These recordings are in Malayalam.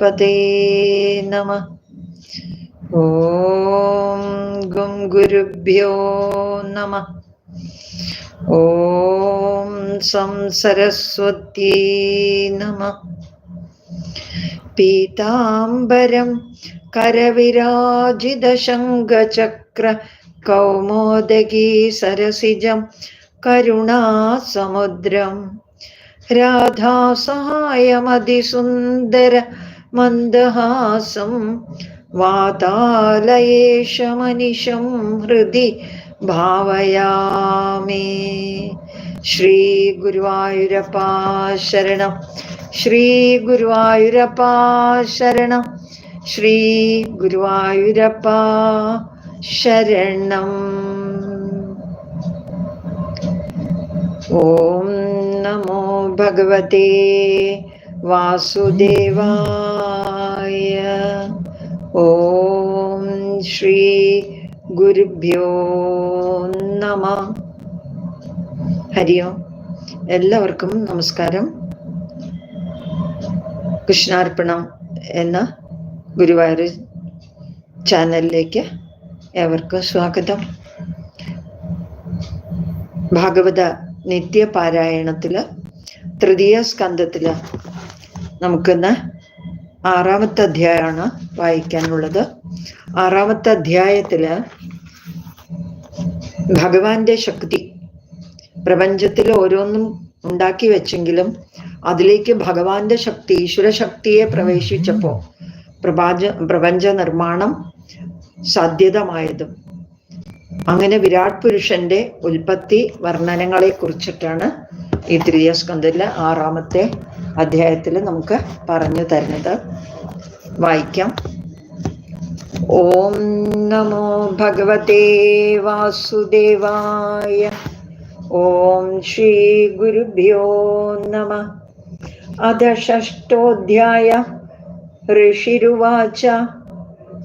गणपते नमः ॐ गुं गुरुभ्यो नमः ॐ सं सरस्वत्यै नमः पीताम्बरं करविराजितशङ्खचक्र कौमोदगी सरसिजं करुणासमुद्रम् राधासहायमधिसुन्दर മന്ദഹാസം വാതാലയേഷമനിശം ഹൃദി ഭാവയാമേ. ശ്രീ ഗുരുവായൂരപ്പാ ശരണം. ശ്രീ ഗുരുവായൂരപ്പാ ശരണം. ശ്രീ ഗുരുവായൂരപ്പാ ശരണം. ഓം നമോ ഭഗവതേ വാസുദേവായ. ഓം ശ്രീ ഗുരുഭ്യോ നമ. ഹരിയോ. എല്ലാവർക്കും നമസ്കാരം. കൃഷ്ണാർപ്പണം എന്ന ഗുരുവായൂർ ചാനലിലേക്ക് ഏവർക്കും സ്വാഗതം. ഭാഗവത നിത്യപാരായണത്തിൽ തൃതീയ സ്കന്ധത്തിൽ നമുക്കിന്ന് ആറാമത്തെ അധ്യായമാണ് വായിക്കാനുള്ളത്. ആറാമത്തെ അധ്യായത്തിൽ ഭഗവാന്റെ ശക്തി പ്രപഞ്ചത്തിൽ ഓരോന്നും ഉണ്ടാക്കി വെച്ചെങ്കിലും അതിലേക്ക് ഭഗവാന്റെ ശക്തി ഈശ്വര ശക്തിയെ പ്രവേശിച്ചപ്പോ പ്രപഞ്ച പ്രപഞ്ച നിർമ്മാണം സാധ്യതമായതും. അങ്ങനെ വിരാട് പുരുഷന്റെ ഉൽപ്പത്തി വർണനങ്ങളെ കുറിച്ചിട്ടാണ് ഈ തൃതീയ സ്കന്ധത്തിലെ ആറാമത്തെ അധ്യായത്തിൽ നമുക്ക് പറഞ്ഞു തരുന്നത്. വായിക്കാം. ഓം നമോ ഭഗവതേ വാസുദേവായ. ഓം ശ്രീ ഗുരുഭ്യോ നമ. അധ ഷഷ്ടോധ്യായ ഋഷിരുവാച.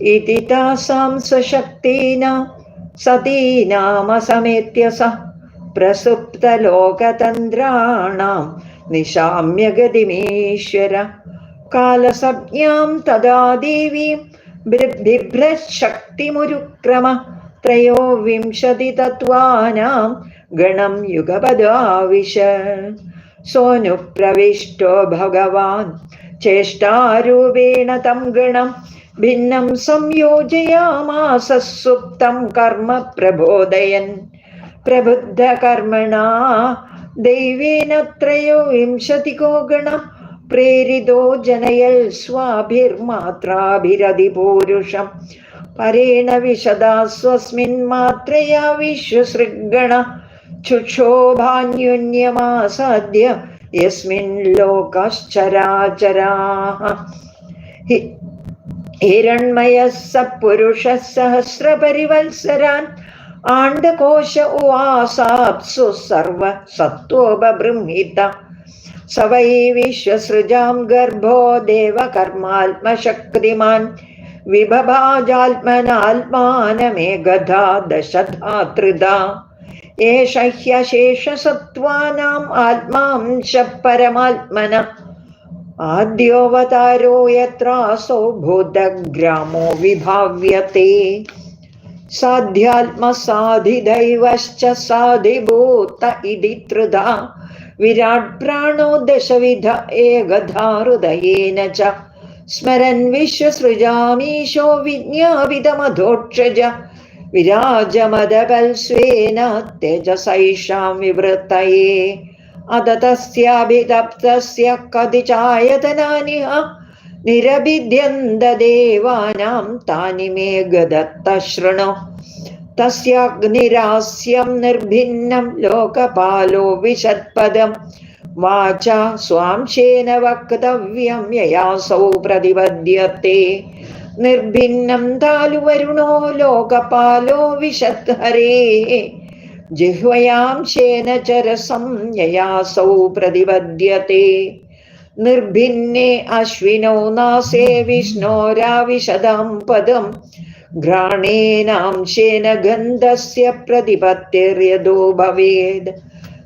ഇതി താസാം സശക്തീനാം സതീനാമസമേത്യസ പ്രസുപ്തലോകതന്ത്രാണാം प्रसुप्तलोकतन्त्राणां निशाम्य गतिमीश्वर कालसज्ञां तदा देवीं बिभ्रशक्तिमुरुक्रम त्रयोविंशतितत्त्वानां गणं युगपदाविश सोऽनुप्रविष्टो भगवान् चेष्टारूपेण तं गणं भिन्नं संयोजयामास सुप्तं कर्म प्रबोधयन् प्रबुद्धकर्मणा ദൈവേനത്രയോ വിംശതികോ ഗണം? പ്രേരിതോ ജനയൽ സ്വാഭിർമാത്രാഭിരതിപൂരുഷം. പരേണ വിശദാ സ്വസ്മിൻ മാത്രയാ വിശ്വസൃഗണ. ചുക്ഷോഭാന്യുന്യമാസാദ്യ യസ്മിൻ ലോകശ്ചരാചരാഹ. ഹിരൺമയ സപുരുഷ സഹസ്രപരിവത്സരാൻ आण्डकोश उवासाप्सु सर्वसत्त्वोपबृंहित स वै विश्वसृजां गर्भो देवकर्मात्मशक्तिमान् विभभाजात्मनात्मानमेकधा दशधा त्रिधा एष ह्यशेषसत्त्वानाम् आत्मांश परमात्मन भूतग्रामो विभाव्यते साध्यात्मसाधिदैवश्च साधिभूत इति त्रिधा विराट् प्राणो दशविध एकधा हृदयेन च स्मरन् विश्वसृजामीशो विज्ञापितमधोक्षज विराजमदबल्स्वेन तेजसैषां विवृत्तये अद तस्याभितप्तस्य कति चायतनानि निरभिद्यन्ददेवानां तानि मे गदत्त शृणु तस्याग्निरास्यं निर्भिन्नं लोकपालो विशत्पदं वाचा स्वांशेन वक्तव्यं ययासौ प्रतिपद्यते निर्भिन्नं तालुवरुणो लोकपालो विशद्हरे जिह्वयांशेन चरसं ययासौ प्रतिपद्यते നിർഭിന്നെ അശ്വിനോ നാസേ വിഷ്ണോരാവിശദാം പദം. ഘ്രാണേനാംശേന ഗന്ധസ്യ പ്രതിപത്തിർയതോ ഭവേത്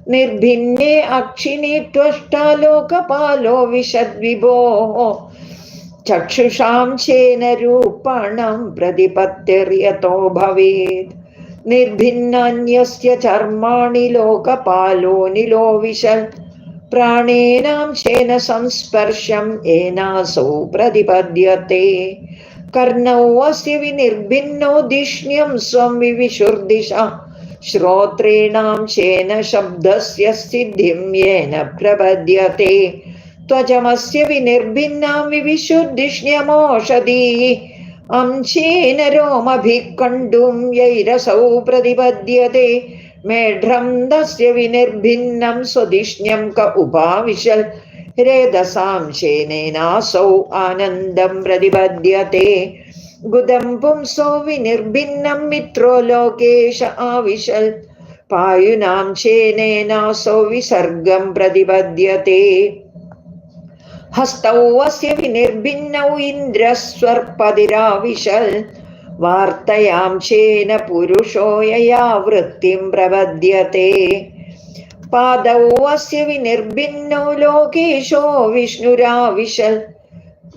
നിർഭിന്നെ അക്ഷിണി ത്വഷ്ടാലോകപാലോ വിശദ്വിഭോ. ചക്ഷുഷാം ചേന രൂപാണം പ്രതിപത്തിർയതോ ഭവേത് നിർഭിന്നാന്യസ്യ ചർമാണി ലോകപാലോ നിലോ വിശദ് प्राणेनांशेन संस्पर्शम् येनासौ प्रतिपद्यते कर्णौ अस्य विनिर्भिन्नो धिष्ण्यं स्वं विविशुर्दिशा श्रोत्रेणांशेन शब्दस्य सिद्धिं येन प्रपद्यते त्वचमस्य विनिर्भिन्नां विविशुद्धिष्ण्यमोषधीः अंशेन रोमभिः कण्डुं यैरसौ प्रतिपद्यते मेढ्रं दस्य विनिर्भिन्नं स्वधिष्ण्यं क उपाविशल् रेदसांशेनेनासौ आनन्दं प्रतिपद्यते बुधं पुंसो विनिर्भिन्नं मित्रो लोकेश आविशल् पायुनां शेनेनासौ विसर्गं प्रतिपद्यते हस्तौ अस्य विनिर्भिन्नौ इन्द्रस्वर्पदिराविशल् वार्तयांशेन पुरुषो यया वृत्तिं प्रबध्यते पादौ अस्य विनिर्भिन्नौ लोकेशो विष्णुराविशल्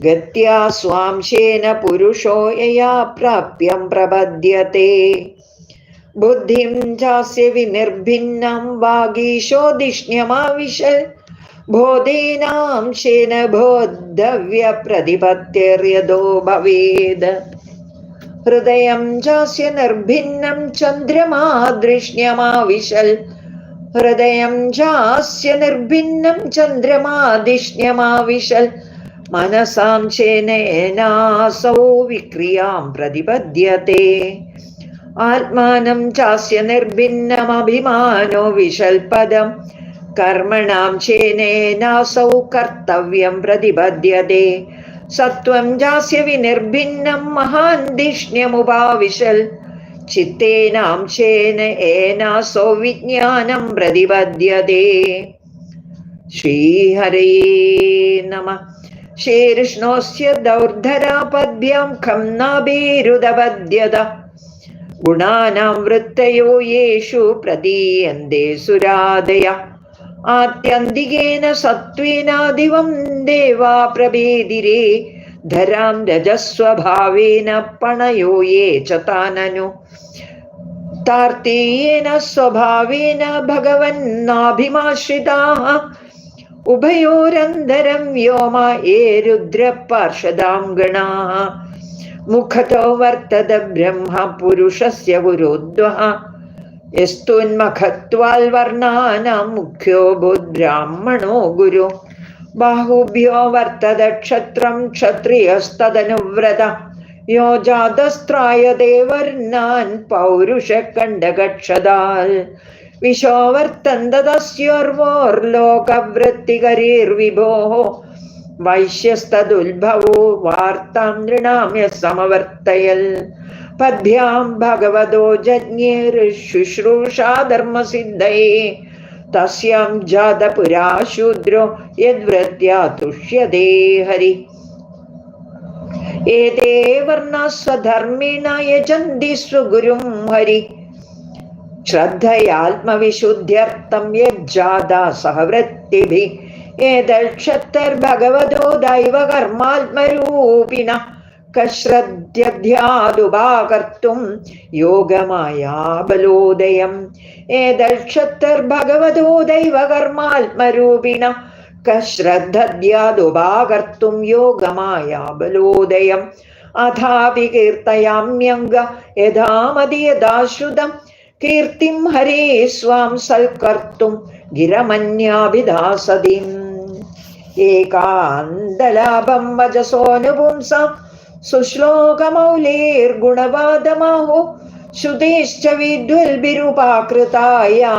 गत्या स्वांशेन पुरुषो यया प्राप्यं प्रबध्यते बुद्धिं चास्य विनिर्भिन्नं वागीशो धिष्ण्यमाविशल् बोधेनांशेन बोद्धव्यप्रतिपत्तिर्यदो भवेद् ഹൃദയം ചാസ്യ നിർഭിന്നം ചന്ദ്രമാദൃഷ്ണ്യമാവിശൽ ഹൃദയം ചാസ്യ നിർഭിന്നം ചന്ദ്രമാദിഷ്ണ്യമാവിശൽ മനസാം ചേനേനാസോ വിക്രിയാം പ്രതിപദ്യതേ ആത്മാനം ചാസ്യ നിർഭിന്നമഭിമാനോ വിശൽപദം. കർമ്മണാം ചേനേനാസൗ കർത്തവ്യം പ്രതിപദ്യതേ സത്വം ജാസ്യ വിനിർഭിന്നം മഹാന്തിഷ്ണ്യമുപാവിശൽ ചിത്തേനാംശേന ഏനാസോ വിജ്ഞാനം പ്രതിപദ്യതേ ശ്രീഹരയേ നമ. ശ്രീകൃഷ്ണോസ്യ ദൗർധരാപദ്ഭ്യാം ഖംനാഭേരുദപദ്യത ഗുണാനാം വൃത്തയോ യേഷു പ്രതീയന്തേ സുരാദയ वृत्तयो येषु प्रदीयन्ते सुरादया आत्यन्तिकेन सत्त्वेनादिवं देवा प्रभेदिरे धरां रजस्वभावेन पणयो ये च ताननु तार्तेयेन स्वभावेन भगवन्नाभिमाश्रिताः उभयोरन्दरं व्योम ये रुद्रपार्षदां गणाः मुखतो वर्तत ब्रह्म पुरुषस्य गुरुद्वः യസ്തുന്മഖത്വാൽ വർണാനാം ഗുരു? ബാഹുഭ്യോ വർത്തത ക്ഷത്രം ക്ഷത്രിയസ്തനുവ്രത യോ ജാതസ്ത്രായതേ വർണാൻ പൗരുഷ കണ്ടകക്ഷതാൽ വിശോവർത്തന്തതസ്യോർവോർലോകവൃത്തികരീർവിഭോः വാർത്താം നൃണാമ്യ സമവർത്തയൽ पद्भ्यां भगवतो जज्ञेर्शुश्रूषा धर्मसिद्धये तस्यां जातपुरा शूद्रो यद्वृत्या तुष्यते हरि। एते वर्णस्वधर्मेण यजन्ति स्वगुरुं हरि। श्रद्धयात्मविशुद्ध्यर्थं यज्जादा सहवृत्तिभिः। एतक्षत्तर्भगवतो दैवकर्मात्मरूपिणः। ശ്രദ്ധ്യധ്യാതുപാകർത്തും യോഗമായാബലോദയം. ഏതക്ഷത്തർ ഭഗവതോ ദൈവകർമാത്മരൂപിണ ശ്രദ്ധധ്യാതുപാകർത്തും യോഗമായാബലോദയം. അഥാപി കീർത്തയാമ്യംഗ യഥാമതി യഥാശ്രുതം കീർത്തിം ഹരേ സ്വാം സൽക്കർത്തും ഗിരമന്യാഭിദാസതിം. ഏകാന്തലാഭം വജസോനുപുംസം सुश्लोकमौलेर्गुणवादमाहो श्रुतेश्च विद्वल्भिरुपाकृतायां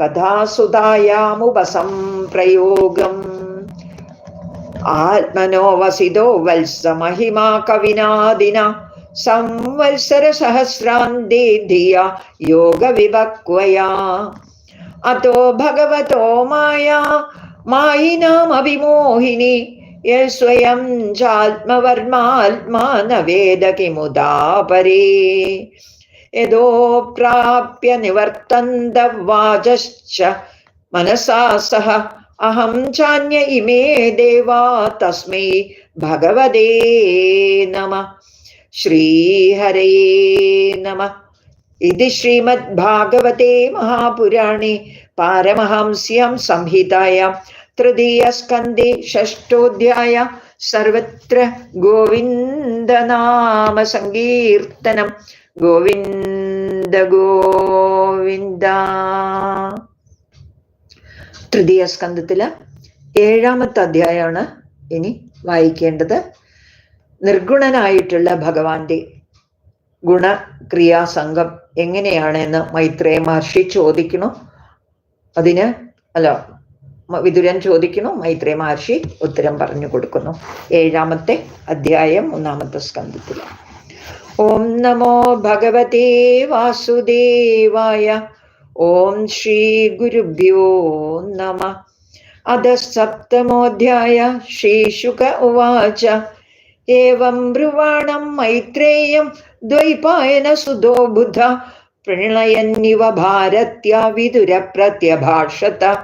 कथासुतायामुपसम्प्रयोगम् आत्मनो वसितो वल्समहिमा कविनादिना संवत्सरसहस्रान्ते धिया योगविभक्वया अतो भगवतो माया मायिनामभिमोहिनी यः स्वयं चात्मवर्मात्मा न वेद किमुदापरे यदो प्राप्य निवर्तन्त मनसा सह अहं चान्य इमे देवा तस्मै भगवदे नमः। श्रीहरये नमः। इति श्रीमद्भागवते महापुराणे पारमहंस्यां संहितायां തൃതീയസ്കന്ധേ ഷഷ്ടോധ്യായ സർവത്ര ഗോവിന്ദനാമ സങ്കീർത്തനം ഗോവിന്ദ ഗോവിന്ദ. തൃതീയ സ്കന്ധത്തിൽ ഏഴാമത്തെ അധ്യായമാണ് ഇനി വായിക്കേണ്ടത്. നിർഗുണനായിട്ടുള്ള ഭഗവാന്റെ ഗുണക്രിയാസംഘം എങ്ങനെയാണ് എന്ന് മൈത്രേയ മഹർഷി ചോദിക്കണു അതിന് അല്ല വിതുരൻ ചോദിക്കുന്നു. മൈത്രേ മഹർഷി ഉത്തരം പറഞ്ഞു കൊടുക്കുന്നു. ഏഴാമത്തെ അധ്യായം മൂന്നാമത്തെ സ്കന്ധത്തിൽ. ഓം നമോ ഭഗവതേ വാസുദേവായ. ഓം ശ്രീ ഗുരുഭ്യോ നമ. അധ സപ്തമോധ്യായ ശ്രീശുക ഉവാച. ഏവം ബ്രുവാണം മൈത്രേയം ദ്വൈപായന സുതോ ബുധ. പ്രണയന്നിവ ഭാരത്യ വിതുര പ്രത്യഭാഷത.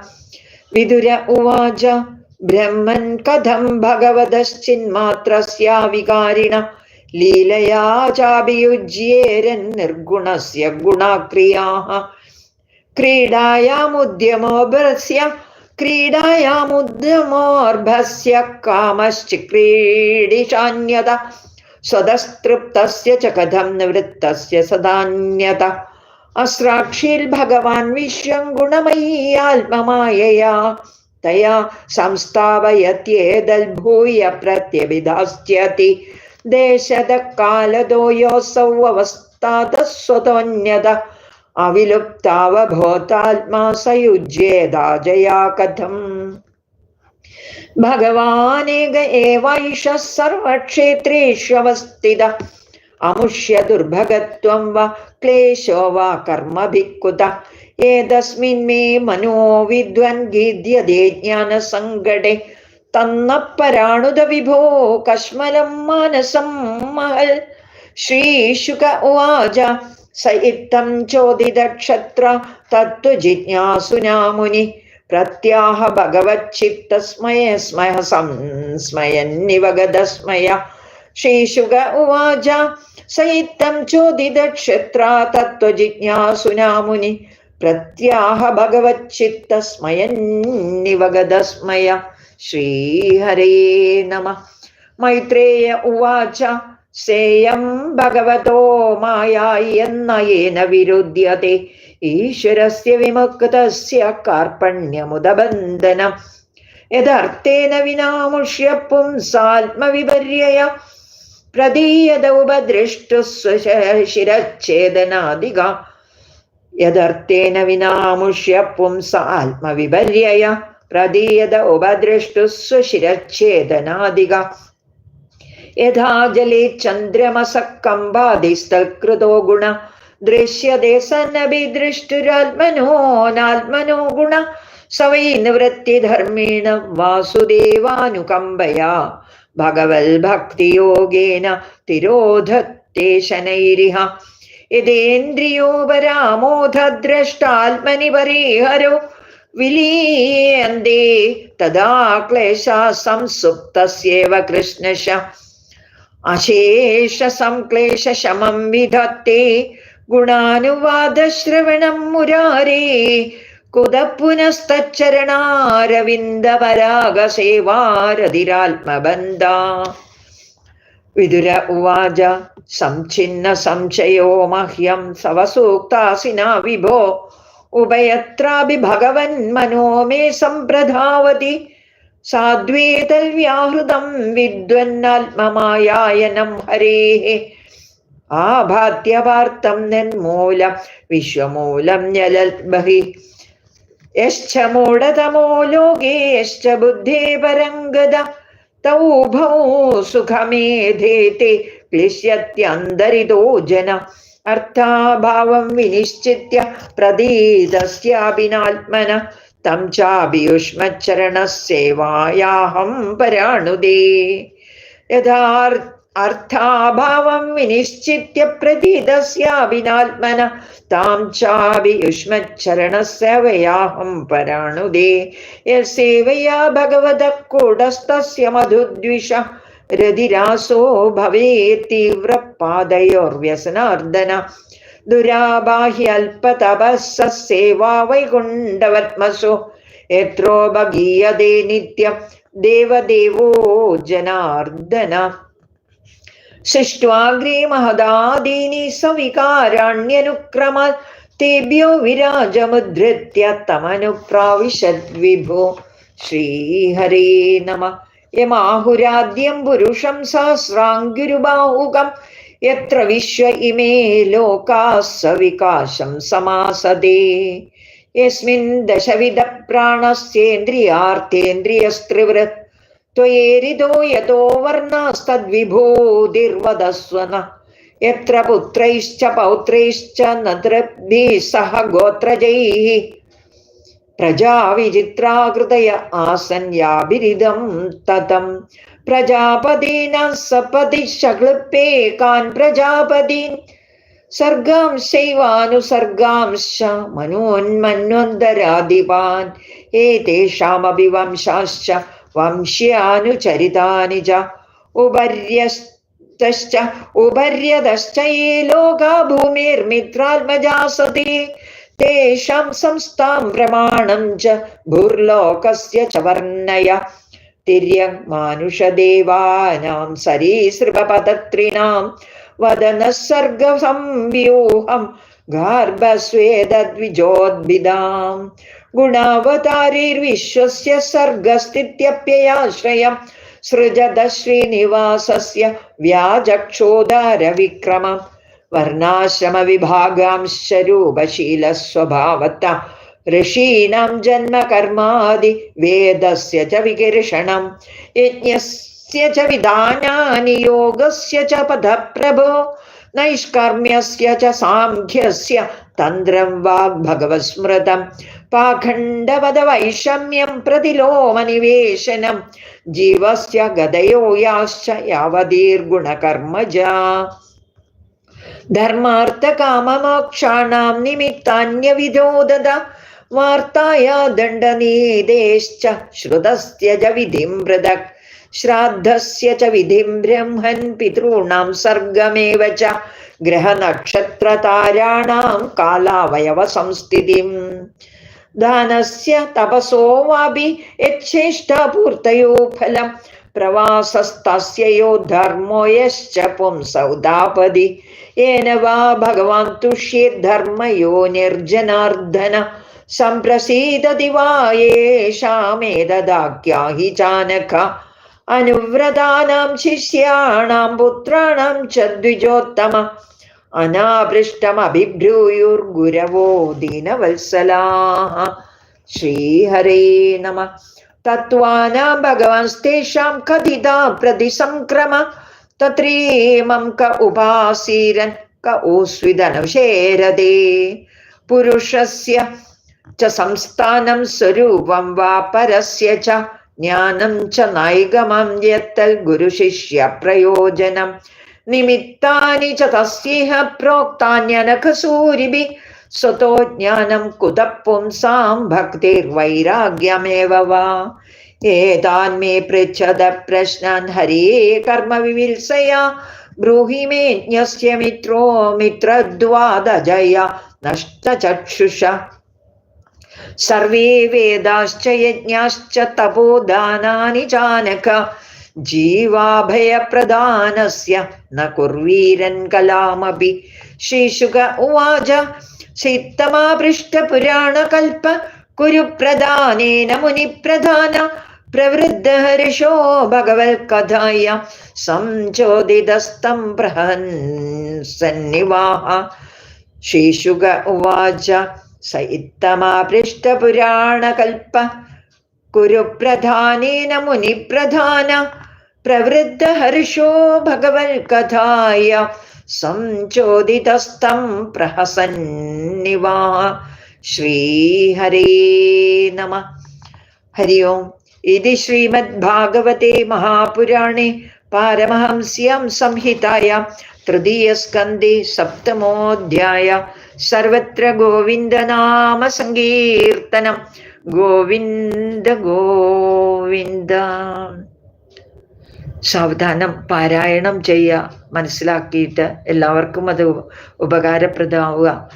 വിതുര ഉവാച. ബ്രഹ്മൻ കഥം ഭഗവതശ്ചിന്മാത്രസ്യാ വികാരിണ. ലീലയാ ചാഭിയുജ്യേരൻ നിർഗുണസ്യ ഗുണാക്രിയാः ക്രീഡായാമുദ്യമോഭസ്യ ക്രീഡായാമുദ്യമോർഭസ്യ च कथं निवृत्तस्य ച അസ്രാക്ഷിൽ ഭഗവാൻ വിശ്വം ഗുണമയ്യാത്മമായയാ തയാ സംസ്ഥാപയത്യേതൽഭൂയ പ്രത്യഭിധാസ്യതി ദേശത കാലതോ യോസൗ അവസ്ഥാതസ്വതോന്യത അവിലുപ്താവഭൂതാത്മാ സയുജ്യേതാജയാ കഥം. ഭഗവാനേക ഏവൈഷ സർവക്ഷേത്രേഷ്വസ്ഥിത അമുഷ്യ ദുർഭഗത്വം വ ക്ലേശോ വാ കർമ്മഭിക്കുത ഏതസ്മിൻ മേ മനോ വിദ്വൻ ഗീദ്യതേ ജ്ഞാനസങ്കടെ തന്നപ്പരാണുത വിഭോ കശ്മലം മാനസം മഹൽ ശ്രീശുക ഉവാച സയിത്തം ചോദിതക്ഷത്ര തത്വജിജ്ഞാസുനാ മുനി പ്രത്യാഹ ഭഗവച്ചിത്തസ്മയ സ്മയ സംസ്മയന്നിവഗതസ്മയ ശ്രീശുക ഉവാച. സയിത്തം ചോദിതക്ഷത്ര തത്വജിജ്ഞാസുനാ മുനി പ്രത്യാഹ ഭഗവച്ചിത്തസ്മയന്നിവഗതസ്മയ ശ്രീഹരേ നമ. മൈത്രേയ ഉവാച. സേയം ഭഗവതോ മായേന വിരുദ്ധ്യത്തെ ഈശ്വരസ്യ വിമുക്തസ്യ കാർപ്പണ്യമുദബന്ധനം. യഥാർത്ഥേന വിനാമുഷ്യ പുംസാത്മവിപര്യയ പ്രതീയത ഉപദൃഷ്ടു ശിരച്ഛേദനാദിക യഥർത്ഥേന വിനാമുഷ്യ പുംസാത്മവിപര്യയ പ്രതീയത ഉപദൃഷ്ടിരച്ഛേദനാധിക യഥാ ജലേ ചന്ദ്രമസകംബാദിസ്തകൃതോ ഗുണ. ദൃശ്യതേ സന്നഭിദൃഷ്ടുരാത്മനോനാത്മനോ ഗുണ. സവൈ നിവൃത്തിധർമ്മേണ വാസുദേവാനുകമ്പയാ. ഭഗവൽ ഭക്തിയോഗേന തിരോധത്തെ ശനൈരിഹ. യഥേന്ദ്രിയോ പരാമോധദ്രഷ്ടാത്മനി പരിഹരോ വിലീയന്തേ തഥാ ക്ലേശ സംസുപ്തസ്യേവ കൃഷ്ണശ. അശേഷ സംക്ലേശ വിധത്തെ. ഗുണാനുവാദശ്രവണം മുരാരേ. കുത विदुर വിതുര ഉവാച സംഛിന്ന സംശയോ മഹ്യം विभो വിഭോ. ഉഭയത്രാപി ഭഗവൻ മനോ മേ विद्वन्नात्ममायायनं സാധ്വേതൽവ്യാഹൃതം വിദ്വന്നാത്മമായായനം ഹരേः विश्वमूलं ഞലൽബഹി. യശ്ച മൂഢതമോ ലോകേ യശ്ച ബുദ്ധേ പരംഗത തൗഭൗ സുഖമേധേത്തെ ക്ലിശ്യത്യന്തരിതോ ജന അർത്ഥാഭാവം വിനിശ്ചിത്യ പ്രതീതസ്യാപിനാത്മന തം ചാഭിയുഷ്മച്ചരണസേവായാഹം പരാണുദേ യഥാർ അർത്ഥാഭാവം വിനിശ്ചിത്യ പ്രതീതസ്യാവിനാത്മന. താം ചാവിയുഷ്മച്ചരണസേവയാഹം പരാണുദേ യസേവയാ ഭഗവത കൂടസ്ഥസ്യ മധുദ്വിഷ. രതിരാസോ ഭവേ തീവ്ര പാദയോർവ്യസനാർദ്ദന ദുരാബാഹ്യൽപതപസ്സേവാ വൈകുണ്ഠവത്മസോ യത്രോപഗീയതേ നിത്യം. ദേവദേവോ ജനാർദ്ദന. മഹദാദീനി സവികാരാണ്യനുക്രമാൽ തേഭ്യോ വിരാജമുദ്ധൃത്യ തമനുപ്രാവിശദ്വിഭോ ശ്രീഹരേ നമ യമാഹുരാദ്യം പുരുഷം സഹസ്രാംഗുരുബാഹുകം യത്ര വിശ്വ ഇമേ ലോകാः സവികാശം സമാസദേ യസ്മിൻ ദശവിധ പ്രാണസ്യേന്ദ്രിയാർത്ഥേന്ദ്രിയസ്ത്രിവൃത് त्वयेरिदो यतो वर्णास्तद्विभूतिर्वदस्व न यत्र पुत्रैश्च पौत्रैश्च न तृप्भिः सह गोत्रजैः। प्रजा विचित्राकृतय आसन् याभिरिदं ततं। प्रजापदीनां सपदि शक्लुपेकान् प्रजापदीन्। सर्गांश्चैवानुसर्गांश्च मनोन्मन्वन्तराधिपान्। एतेषामपि वंशाश्च വംശ്യാനുചരിതാനി ച ഉപര്യസ്തശ്ച ഉപര്യതശ്ച ഈ ലോകാ ഭൂമിർമിത്രാത്മജാ സതി. തേഷാം സംസ്ഥാം പ്രമാണം ച ഭൂർലോകസ്യ ച വർണയ. തിര്യമാനുഷദേവാനാം സരീസൃപപതത്രിണാം വദന സർഗസംവ്യൂഹം गार्भस्वेदद्विजोद्भिदाम् गुणावतारिर्विश्वस्य सर्गस्थित्यप्ययाश्रयं सृजद श्रीनिवासस्य व्याजक्षोदारविक्रमम् वर्णाश्रमविभागांश्च रूपशीलस्वभावता ऋषीणां जन्मकर्मादि वेदस्य च विकीर्षणं यज्ञस्य च विधानानि योगस्य च पदप्रभो नैष्कर्म्यस्य च साङ्ख्यस्य तन्द्रं वाग्भगवस्मृतं पाखण्डपदवैषम्यं प्रतिलोमनिवेशनं जीवस्य गदयो याश्च यावदीर्गुणकर्मजा धर्मार्थकाममोक्षाणां निमित्तान्यविधो दद वार्ताया दण्डनीदेश्च श्रुतस्त्यज विधिं पृथक् श्राद्धस्य च विधिं ब्रह्मन् पितॄणां सर्गमेव च ग्रहनक्षत्रताराणां कालावयवसंस्थितिम् दानस्य तपसो वापि यच्छेष्टापूर्तयो फलं प्रवासस्तस्य यो धर्मो यश्च पुंसौदापदि येन वा भगवान् तुष्येद्धर्मयो निर्जनार्दन सम्प्रसीदति वा येषामेददाख्या हि चानक അനുവ്രതാനാം ശിഷ്യാണാം പുത്രാണാം ച ദ്വിജോത്തമ. അനാപൃഷ്ടമഭിഭ്രൂയുർഗുരവോ ദീനവത്സലാഹ. ശ്രീഹരേ നമ. തത്വാനാം ഭഗവാൻസ്തേഷാം കഥിതാ പ്രതിസംക്രമ. തത്രീമം ക ഉപാസീരൻ ക ഓസ്വിതനുഷേരതേ പുരുഷസ്യ ച സംസ്ഥാനം സ്വരൂപം വാ പരസ്യ ച ज्ञानं च नैगमं यत्तल्गुरुशिष्यप्रयोजनं निमित्तानि च तस्येह प्रोक्तान्यनखसूरिभिः स्वतो ज्ञानं कुतः पुंसां भक्तिर्वैराग्यमेव वा एतान् मे पृच्छद प्रश्नान् हरिये कर्मविविल्सया ब्रूहि मे ज्ञस्य मित्रो मित्रद्वादजया नष्टचक्षुषा सर्वे वेदाश्च यज्ञाश्च तपो दानानि जानक जीवाभयप्रदानस्य न कुर्वीरन् कलामपि। श्रीशुक उवाच शीत्तमापृष्ठपुराणकल्प कुरुप्रधानेन मुनिप्रधान, प्रवृद्धहर्षो भगवत्कथाय संचोदितस्तं प्रहन् सन्निवाह। श्रीशुक उवाच स इत्तमापृष्टपुराणकल्प कुरुप्रधानेन मुनिप्रधान प्रवृद्धहर्षो भगवल्कथाय संचोदितस्तं प्रहसन्निवा श्रीहरे नमः हरि ओम् इति श्रीमद्भागवते महापुराणे पारमहंस्यां संहितायां तृतीयस्कन्दे सप्तमोऽध्याय സർവത്ര ഗോവിന്ദനാമ സങ്കീർത്തനം. ഗോവിന്ദ ഗോവിന്ദ. സാവധാനം പാരായണം ചെയ്യുക മനസ്സിലാക്കിയിട്ട് എല്ലാവർക്കും അത് ഉപ- ഉപകാരപ്രദമാവുക.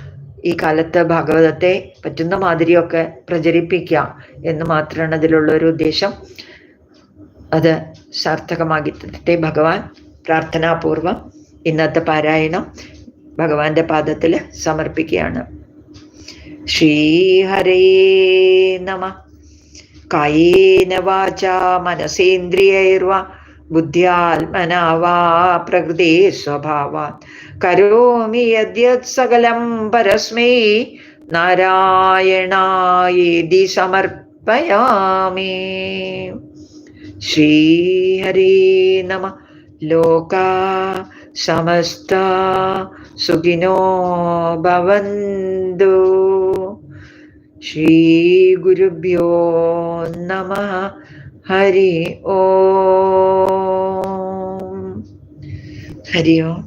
ഈ കാലത്ത് ഭാഗവതത്തെ പറ്റുന്ന മാതിരിയൊക്കെ പ്രചരിപ്പിക്കുക എന്ന് മാത്രമാണ് അതിലുള്ള ഒരു ഉദ്ദേശം. അത് സാർത്ഥകമാക്കി ഭഗവാൻ. പ്രാർത്ഥനാപൂർവം ഇന്നത്തെ പാരായണം ഭഗവാന്റെ പാദത്തിൽ സമർപ്പിക്കുകയാണ്. ശ്രീഹരേ നമ. കായേന വാച മനസേന്ദ്രിയൈർവ. ബുദ്ധ്യാത്മനാ പ്രകൃതി സ്വഭാവാത് കരോമി യദ്യത് സകലം പരസ്മൈ. നാരായണായേതി സമർപ്പയാമി. ശ്രീഹരേ നമ. ലോകാ സമസ്ത സുഖിനോ ഭവന്തു ശ്രീഗുരുഭ്യോ നമ ഹരി ഓം ഹരി ഓം